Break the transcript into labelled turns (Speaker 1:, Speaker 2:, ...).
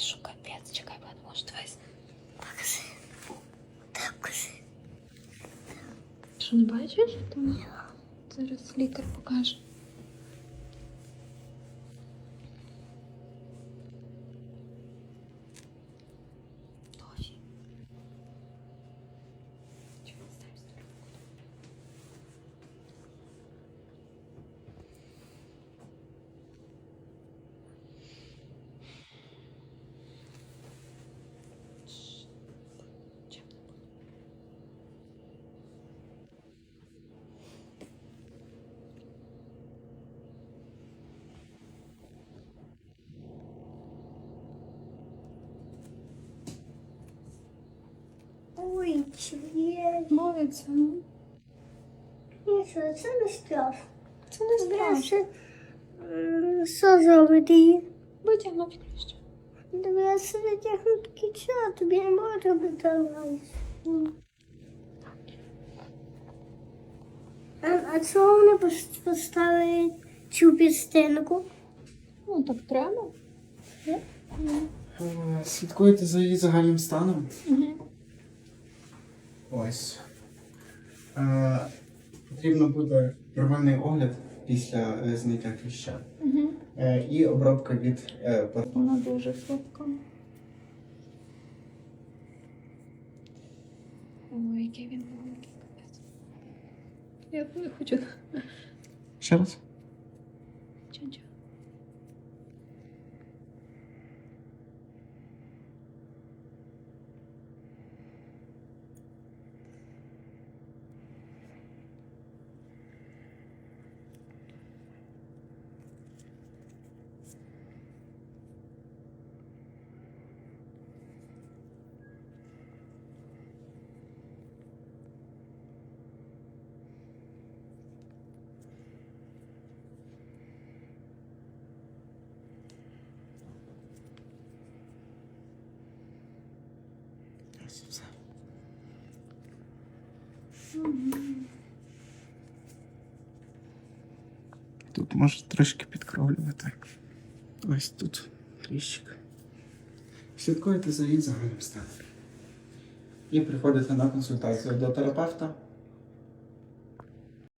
Speaker 1: що капець. Чекай, мене може дивись.
Speaker 2: Покажи. Так, покажи.
Speaker 1: Що не бачиш? Там зараз лікар покаже.
Speaker 2: Ой.
Speaker 1: Мовиться, ну.
Speaker 2: Нічого, це не страшно.
Speaker 1: Це не страшно.
Speaker 2: Що зробити її?
Speaker 1: Витягнуть кліщ.
Speaker 2: Дивися, витягнути кіча, тобі не робити аналіз. А, а чого вони поставили цю підстинку?
Speaker 1: Ну, так треба.
Speaker 2: Е?
Speaker 3: Е, Слідкуєте за її загальним станом?
Speaker 1: Угу.
Speaker 3: Ось. Е, потрібно буде первинний огляд після е, зняття кліща.
Speaker 1: Угу.
Speaker 3: Е, і обробка від е, пат-
Speaker 1: Вона дуже слабка. Ой, який він маленький капець. Я не хочу.
Speaker 3: Ще раз. Все. Тут може трошки підкровлювати. Ось тут тріщик. Слідкуєте за її загальним станом. І приходите на консультацію до терапевта.